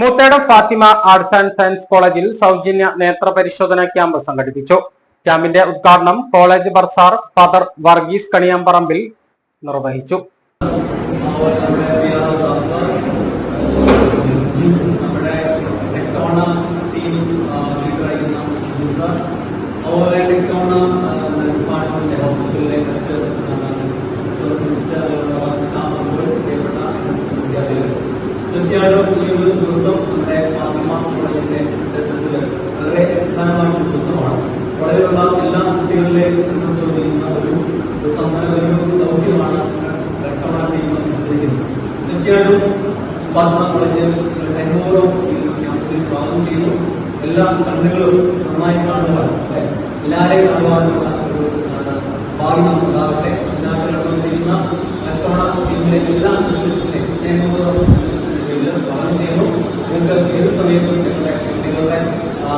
Moothedam Fathima arts and science കോളേജിൽ സൗജന്യ നേത്ര പരിശോധന ക്യാമ്പ് സംഘടിപ്പിച്ചു. ക്യാമ്പിന്റെ ഉദ്ഘാടനം college bursar father Varghese Kaniyamparambil നിർവഹിച്ചു. നമ്മുടെ ഈ ടീം കുട്ടികളിലെയും ചോദിക്കുന്ന ഒരു ഒരു ദൗത്യമാണ് ടീം നിർവഹിക്കുന്നത് തീർച്ചയായിട്ടും പത്മ കോളേജ് ഹരിഹോറും ക്യാമ്പസിൽ സ്വാഗതം ചെയ്യുന്നു. എല്ലാ കണ്ണുകളും നന്നായി കാണുവാൻ? എല്ലാവരെയും കാണുവാനുള്ള ഒരു ഭാഗ്യം നമുക്കുണ്ടാകട്ടെ എല്ലാവരും ചെയ്യുന്ന കച്ചവട ടീമിലെ എല്ലാ ഇതിൽ സ്വാഗതം ചെയ്യുന്നു. നിങ്ങൾക്ക് ഏത് സമയത്തും നിങ്ങളുടെ നിങ്ങളുടെ ആ,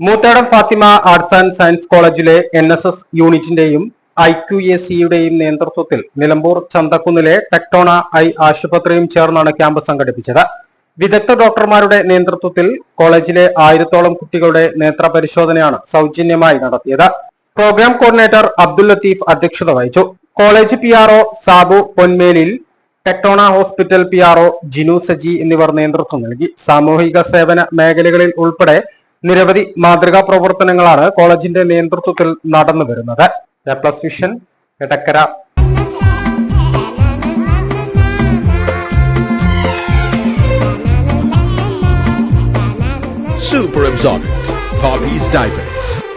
Moothedam Fathima arts and science കോളേജിലെ എൻ എസ് എസ് യൂണിറ്റിന്റെയും ഐ ക്യു എ സിയുടെയും നേതൃത്വത്തിൽ നിലമ്പൂർ ചന്തക്കുന്നിലെ ടെക്ടോണ ഐ ആശുപത്രിയും ചേർന്നാണ് ക്യാമ്പ് സംഘടിപ്പിച്ചത്. വിദഗ്ധ ഡോക്ടർമാരുടെ നേതൃത്വത്തിൽ കോളേജിലെ ആയിരത്തോളം കുട്ടികളുടെ നേത്ര പരിശോധനയാണ് സൗജന്യമായി നടത്തിയത്. പ്രോഗ്രാം കോർഡിനേറ്റർ അബ്ദുൽ ലത്തീഫ് അധ്യക്ഷത വഹിച്ചു. College P R O Sabu Ponmelil Tectona hospital P R O Jinu Saji എന്നിവർ നേതൃത്വം നൽകി സാമൂഹിക സേവന മേഖലകളിൽ ഉൾപ്പെടെ നിരവധി മാതൃകാ പ്രവർത്തനങ്ങളാണ് കോളേജിന്റെ നേതൃത്വത്തിൽ നടന്നു വരുന്നത് Super. Poppy's diapers.